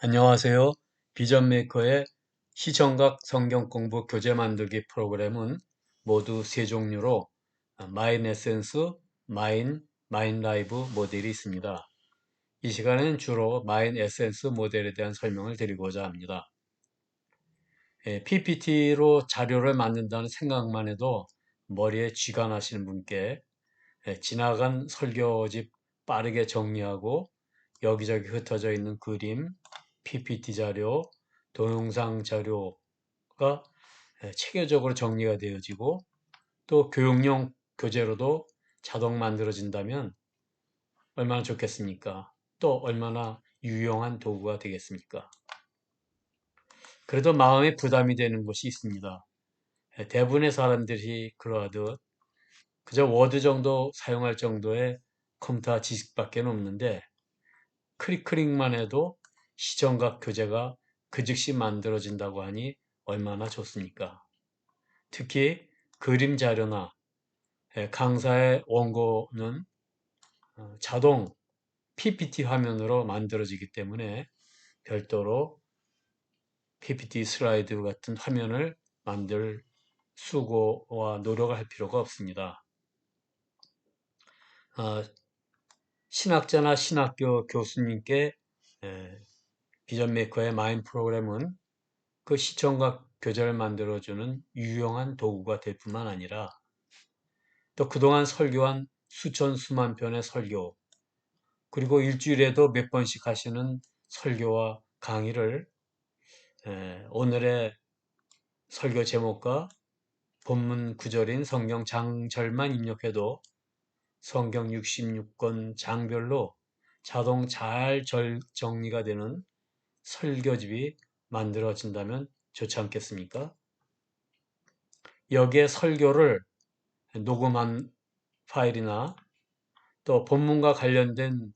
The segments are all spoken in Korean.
안녕하세요. 비전메이커의 시청각 성경 공부 교재 만들기 프로그램은 모두 세 종류로 마인 에센스, 마인, 마인 라이브 모델이 있습니다. 이 시간에는 주로 마인 에센스 모델에 대한 설명을 드리고자 합니다. PPT로 자료를 만든다는 생각만 해도 머리에 쥐가 나시는 분께 예, 지나간 설교집 빠르게 정리하고 여기저기 흩어져 있는 그림, PPT 자료, 동영상 자료가 체계적으로 정리가 되어지고 또 교육용 교재로도 자동 만들어진다면 얼마나 좋겠습니까? 또 얼마나 유용한 도구가 되겠습니까? 그래도 마음에 부담이 되는 것이 있습니다. 대부분의 사람들이 그러하듯 그저 워드 정도 사용할 정도의 컴퓨터 지식밖에 없는데 클릭 클릭만 해도 시청각 교재가 그 즉시 만들어진다고 하니 얼마나 좋습니까? 특히 그림 자료나 예, 강사의 원고는 어, 자동 PPT 화면으로 만들어지기 때문에 별도로 PPT 슬라이드 같은 화면을 만들 수고와 노력을 할 필요가 없습니다. 어, 신학자나 신학교 교수님께 예, 비전 메이커의 마인 프로그램은 그 시청과 교재를 만들어주는 유용한 도구가 될 뿐만 아니라 또 그동안 설교한 수천 수만 편의 설교 그리고 일주일에도 몇 번씩 하시는 설교와 강의를 오늘의 설교 제목과 본문 구절인 성경 장절만 입력해도 성경 66권 장별로 자동 잘 정리가 되는 설교집이 만들어진다면 좋지 않겠습니까? 여기에 설교를 녹음한 파일이나 또 본문과 관련된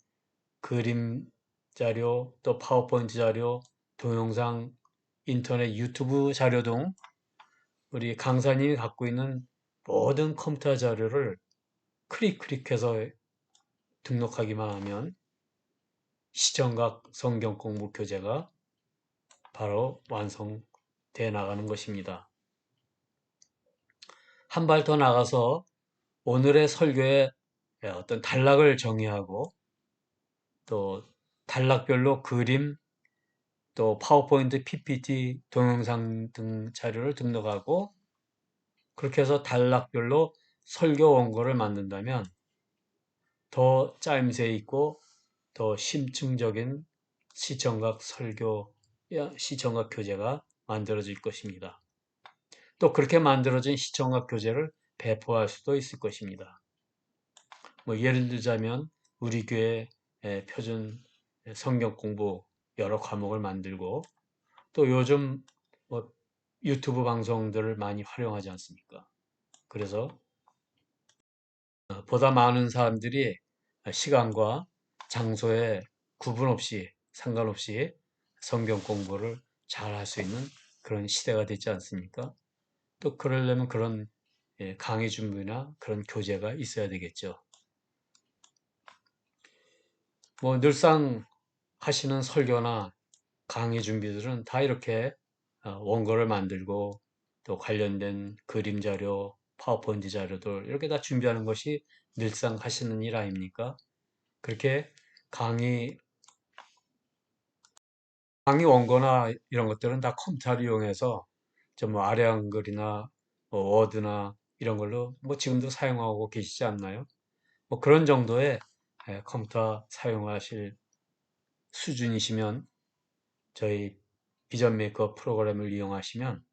그림 자료, 또 파워포인트 자료, 동영상, 인터넷, 유튜브 자료 등 우리 강사님이 갖고 있는 모든 컴퓨터 자료를 클릭 클릭해서 등록하기만 하면 시청각 성경 공부 교재가 바로 완성돼 나가는 것입니다. 한 발 더 나가서 오늘의 설교의 어떤 단락을 정의하고 또 단락별로 그림 또 파워포인트, PPT, 동영상 등 자료를 등록하고 그렇게 해서 단락별로 설교 원고를 만든다면 더 짜임새 있고 더 심층적인 시청각 설교, 시청각 교재가 만들어질 것입니다. 또 그렇게 만들어진 시청각 교재를 배포할 수도 있을 것입니다. 뭐 예를 들자면 우리 교회 표준 성경 공부 여러 과목을 만들고 또 요즘 뭐 유튜브 방송들을 많이 활용하지 않습니까? 그래서 어, 보다 많은 사람들이 시간과 장소에 구분 없이 상관없이 성경 공부를 잘 할 수 있는 그런 시대가 됐지 않습니까? 또 그러려면 그런 예, 강의 준비나 그런 교재가 있어야 되겠죠. 뭐 늘상 하시는 설교나 강의 준비들은 다 이렇게 어, 원고를 만들고 또 관련된 그림 자료, 파워포인트 자료들 이렇게 다 준비하는 것이 늘상 하시는 일 아닙니까? 그렇게 강의 강의 원고나 이런 것들은 다 컴퓨터를 이용해서 좀뭐 아래 한글이나 뭐 워드나 이런 걸로 뭐 지금도 사용하고 계시지 않나요? 뭐 그런 정도의 예, 컴퓨터 사용하실 수준이시면 저희 비전 메이커 프로그램을 이용하시면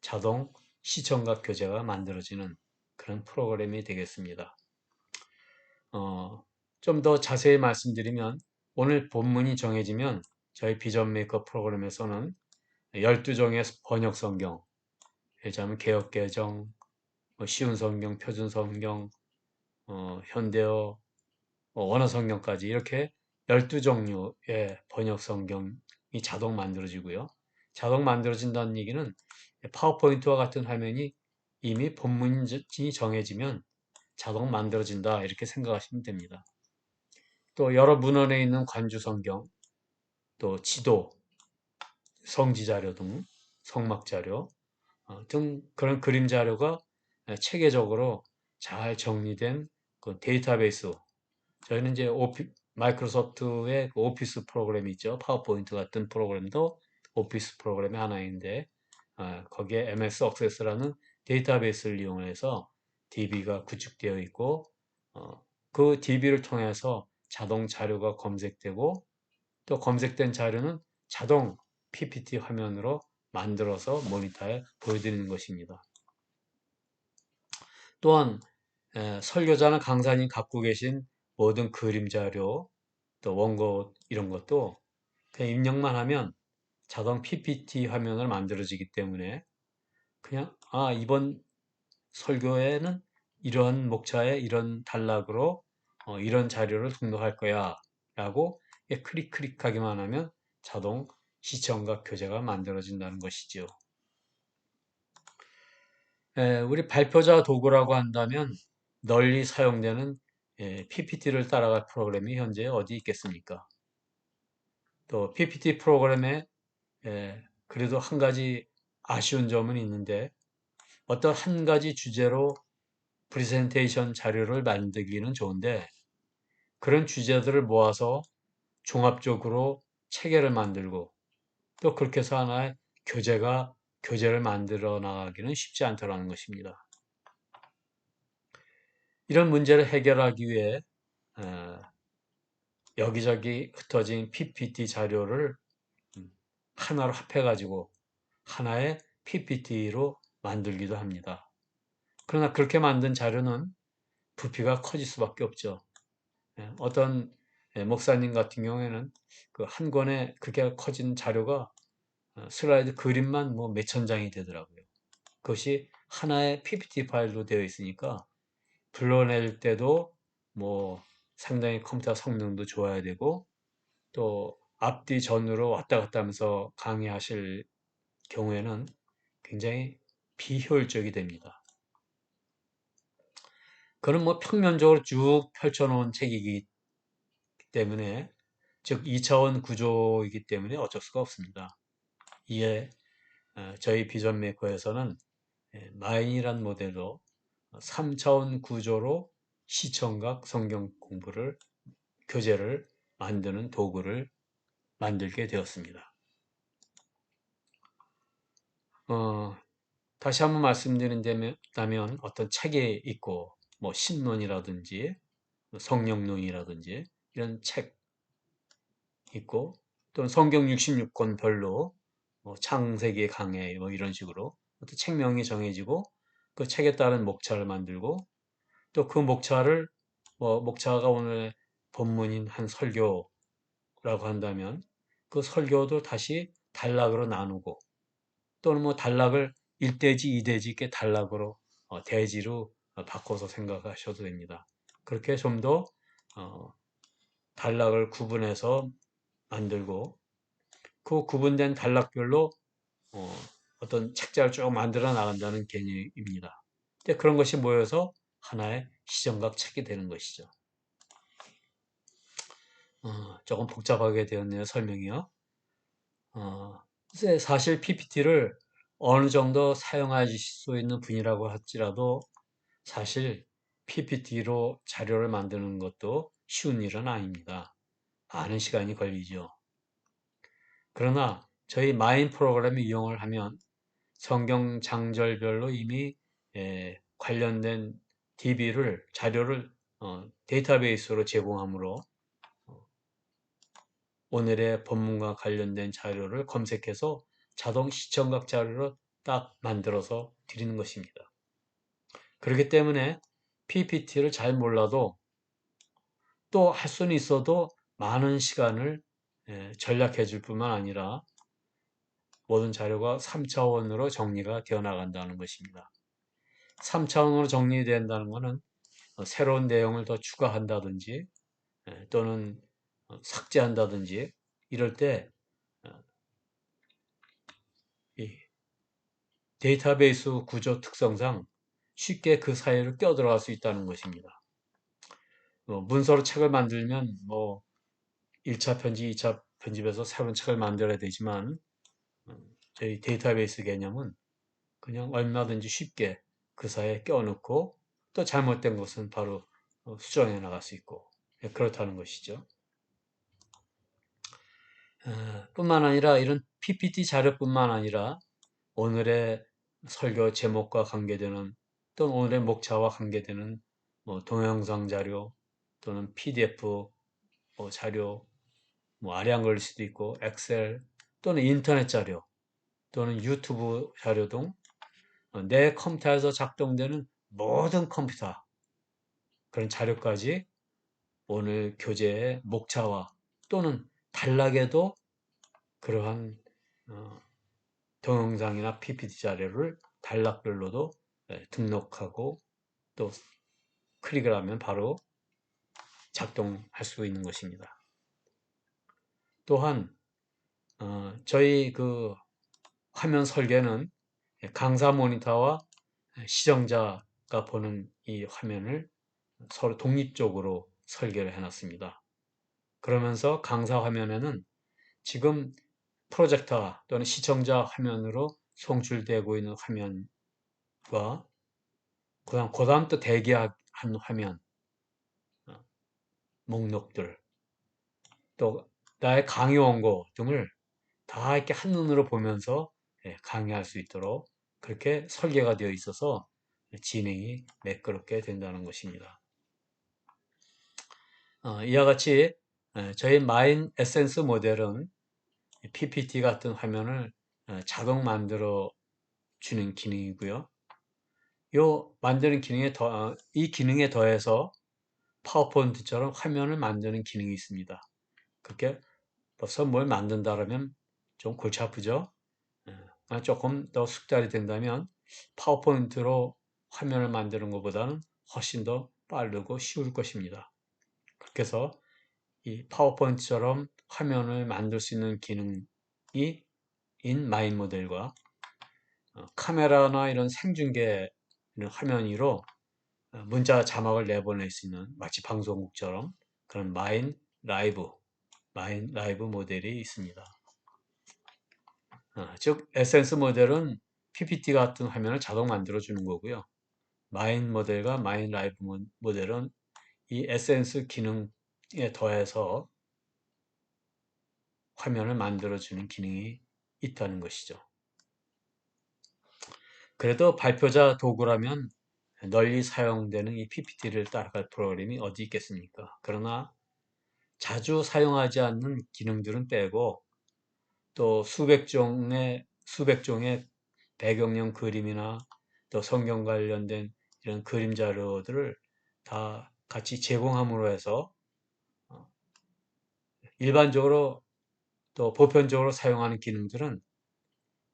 자동 시청각 교재가 만들어지는 그런 프로그램이 되겠습니다. 어, 좀 더 자세히 말씀드리면 오늘 본문이 정해지면 저희 비전 메이커 프로그램에서는 12종의 번역 성경, 예를 개혁 개정, 뭐 쉬운 성경, 표준 성경, 어, 현대어, 뭐 원어 성경까지 이렇게 12종류의 번역 성경이 자동 만들어지고요. 자동 만들어진다는 얘기는 파워포인트와 같은 화면이 이미 본문이 정해지면 자동 만들어진다 이렇게 생각하시면 됩니다. 또 여러 문헌에 있는 관주 성경, 또 지도, 성지 자료 등 성막 자료 어, 등 그런 그림 자료가 체계적으로 잘 정리된 그 데이터베이스 저희는 이제 오피, 마이크로소프트의 그 오피스 프로그램이 있죠. 파워포인트 같은 프로그램도 오피스 프로그램의 하나인데 어, 거기에 MS 억세스라는 데이터베이스를 이용해서 DB가 구축되어 있고 어, 그 DB를 통해서 자동 자료가 검색되고 또 검색된 자료는 자동 PPT 화면으로 만들어서 모니터에 보여드리는 것입니다. 또한 에, 설교자나 강사님 갖고 계신 모든 그림 자료, 또 원고 이런 것도 그냥 입력만 하면 자동 PPT 화면을 만들어지기 때문에 그냥 아 이번 설교에는 이런 목차에 이런 단락으로 어, 이런 자료를 등록할 거야 라고 클릭 클릭하기만 하면 자동 시청과 교재가 만들어진다는 것이죠. 에, 우리 발표자 도구라고 한다면 널리 사용되는 예, PPT를 따라갈 프로그램이 현재 어디 있겠습니까? 또 PPT 프로그램에 예, 그래도 한 가지 아쉬운 점은 있는데 어떤 한 가지 주제로 프레젠테이션 자료를 만들기는 좋은데 그런 주제들을 모아서 종합적으로 체계를 만들고 또 그렇게 해서 하나의 교재가 교재를 만들어 나가기는 쉽지 않더라는 것입니다. 이런 문제를 해결하기 위해 어, 여기저기 흩어진 PPT 자료를 음, 하나로 합해가지고 하나의 PPT로 만들기도 합니다. 그러나 그렇게 만든 자료는 부피가 커질 수밖에 없죠. 예, 어떤 예, 목사님 같은 경우에는 그 한 권에 그렇게 커진 자료가 어, 슬라이드 그림만 뭐 몇 천 장이 되더라고요. 그것이 하나의 PPT 파일로 되어 있으니까 불러낼 때도 뭐 상당히 컴퓨터 성능도 좋아야 되고 또 앞뒤 전으로 왔다 갔다 하면서 강의하실 경우에는 굉장히 비효율적이 됩니다. 그는 뭐 평면적으로 쭉 펼쳐놓은 책이기 때문에 즉 2차원 구조이기 때문에 어쩔 수가 없습니다. 이에 어, 저희 비전 메이커에서는 예, 마인이란 모델로 3차원 구조로 시청각 성경 공부를 교재를 만드는 도구를 만들게 되었습니다. 어, 다시 한번 말씀드린다면 어떤 책이 있고 뭐 신론이라든지 성령론이라든지 이런 책 있고 또는 성경 66권별로 뭐 창세기 강해 뭐 이런 식으로 어떤 책명이 정해지고 그 책에 따른 목차를 만들고 또 그 목차를 뭐 목차가 오늘 본문인 한 설교라고 한다면 그 설교도 다시 단락으로 나누고 또는 뭐 단락을 1대지, 2대지 있게 단락으로 어, 대지로 바꿔서 생각하셔도 됩니다. 그렇게 좀더 어, 단락을 구분해서 만들고 그 구분된 단락별로 어, 어떤 책자를 쭉 만들어 나간다는 개념입니다. 근데 그런 것이 모여서 하나의 시정각 책이 되는 것이죠. 어, 조금 복잡하게 되었네요. 설명이요. 어, 사실 PPT를 어느 정도 사용하실 수 있는 분이라고 할지라도 사실 PPT로 자료를 만드는 것도 쉬운 일은 아닙니다. 많은 시간이 걸리죠. 그러나 저희 마인 프로그램 이용을 하면 성경 장절별로 이미 예, 관련된 DB를 자료를 어, 데이터베이스로 제공하므로 어, 오늘의 본문과 관련된 자료를 검색해서 자동 시청각 자료로 딱 만들어서 드리는 것입니다. 그렇기 때문에 PPT를 잘 몰라도 또 할 수는 있어도 많은 시간을 예, 전략해 줄 뿐만 아니라 모든 자료가 3차원으로 정리가 되어 나간다는 것입니다. 3차원으로 정리된다는 것은 어, 새로운 내용을 더 추가한다든지 예, 또는 어, 삭제한다든지 이럴 때 어, 데이터베이스 구조 특성상 쉽게 그 사이로 껴들어갈 수 있다는 것입니다. 문서로 책을 만들면 뭐 1차 편집, 2차 편집에서 새로운 책을 만들어야 되지만 저희 데이터베이스 개념은 그냥 얼마든지 쉽게 그 사이에 껴넣고 또 잘못된 것은 바로 어, 수정해 나갈 수 있고 예, 그렇다는 것이죠. 어, 뿐만 아니라 이런 PPT 자료뿐만 아니라 오늘의 설교 제목과 관계되는 또 오늘의 목차와 관계되는 뭐 동영상 자료 또는 PDF 뭐 자료 뭐 아량 걸릴 수도 있고 엑셀 또는 인터넷 자료 또는 유튜브 자료 등 내 컴퓨터에서 작동되는 모든 컴퓨터 그런 자료까지 오늘 교재의 목차와 또는 단락에도 그러한 어, 동영상이나 PPT 자료를 단락별로도 네, 등록하고 또 클릭을 하면 바로 작동할 수 있는 것입니다. 또한 어, 저희 그 화면 설계는 강사 모니터와 시청자가 보는 이 화면을 서로 독립적으로 설계를 해놨습니다. 그러면서 강사 화면에는 지금 프로젝터 또는 시청자 화면으로 송출되고 있는 화면 과 그다음 그다음 또 어, 목록들 또 나의 강의 원고 등을 다 이렇게 한눈으로 보면서 예, 강의할 수 있도록 그렇게 설계가 되어 있어서 진행이 매끄럽게 된다는 것입니다. 어, 이와 같이 예, 저희 마인 에센스 모델은 PPT 같은 화면을 어, 자동 만들어 주는 기능이고요. 요 만드는 기능에 더, 어, 이 기능에 더해서 파워포인트처럼 화면을 만드는 기능이 있습니다. 그렇게 벌써 뭘 만든다라면 좀 골치 아프죠? 예, 조금 더 숙달이 된다면 파워포인트로 화면을 만드는 것보다는 훨씬 더 빠르고 쉬울 것입니다. 그렇게 해서 이 파워포인트처럼 화면을 만들 수 있는 기능이 인 마인 모델과 어, 카메라나 이런 생중계 화면 위로 어, 문자 자막을 내보낼 수 있는 마치 방송국처럼 그런 마인 라이브, 마인 라이브 모델이 있습니다. 어, 즉 에센스 모델은 PPT 같은 화면을 자동 만들어 주는 거고요. 마인 모델과 마인 라이브 모델은 이 에센스 기능에 더해서 화면을 만들어 주는 기능이 있다는 것이죠. 그래도 발표자 도구라면 널리 사용되는 이 PPT를 따라갈 프로그램이 어디 있겠습니까? 그러나 자주 사용하지 않는 기능들은 빼고 또 수백 종의 수백 종의 배경용 그림이나 또 성경 관련된 이런 그림 자료들을 다 같이 제공함으로 해서 어, 일반적으로 또 보편적으로 사용하는 기능들은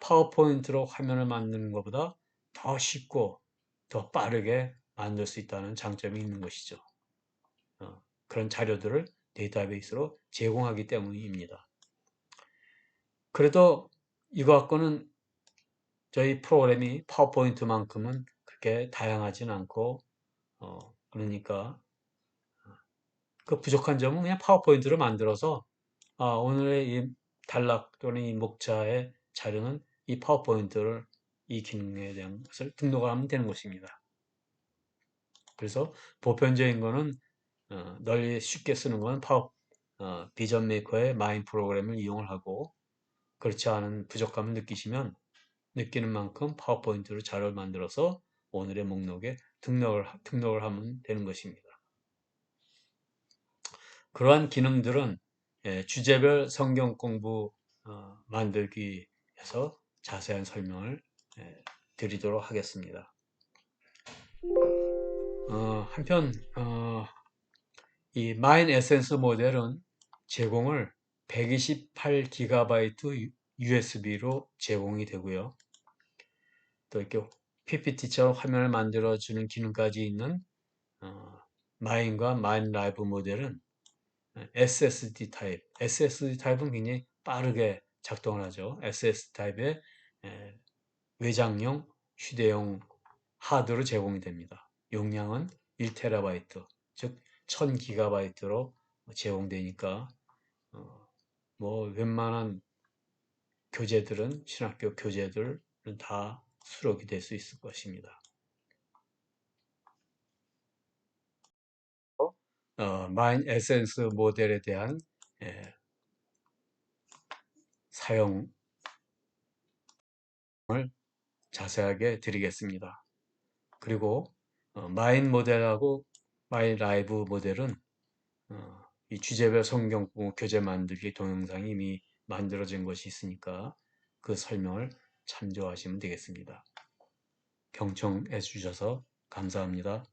파워포인트로 화면을 만드는 것보다 더 쉽고 더 빠르게 만들 수 있다는 장점이 있는 것이죠. 어, 그런 자료들을 데이터베이스로 제공하기 때문입니다. 그래도 이거 갖고는 저희 프로그램이 파워포인트만큼은 그렇게 다양하진 않고 어, 그러니까 어, 그 부족한 점은 그냥 파워포인트로 만들어서 아, 오늘의 이 단락 또는 이 목차의 자료는 이 파워포인트를 이 기능에 대한 것을 등록을 하면 되는 것입니다. 그래서 보편적인 거는 어, 널리 쉽게 쓰는 건 파워 어, 비전 메이커의 마인 프로그램을 이용을 하고 그렇지 않은 부족감을 느끼시면 느끼는 만큼 파워포인트로 자료를 만들어서 오늘의 목록에 등록을, 등록을 하면 되는 것입니다. 그러한 기능들은 예, 주제별 성경 공부 어, 만들기 위해서 자세한 설명을 예, 드리도록 하겠습니다. 어, 한편 어, 이 마인 에센스 모델은 제공을 128GB USB로 제공이 되고요. 또 이렇게 PPT처럼 화면을 만들어주는 기능까지 있는 어, 마인과 마인 라이브 모델은 SSD 타입. SSD 타입은 굉장히 빠르게 작동을 하죠. SSD 타입의 외장용 휴대용 하드로 제공이 됩니다. 용량은 1TB, 즉 1000GB로 제공되니까 어, 뭐 웬만한 교재들은 신학교 교재들은 다 수록이 될 수 있을 것입니다. 어, 마인 에센스 모델에 대한 예, 사용 을 자세하게 드리겠습니다. 그리고 어, 마인 모델하고 마인 라이브 모델은 어, 이 주제별 성경 교재 만들기 동영상이 이미 만들어진 것이 있으니까 그 설명을 참조하시면 되겠습니다. 경청해 주셔서 감사합니다.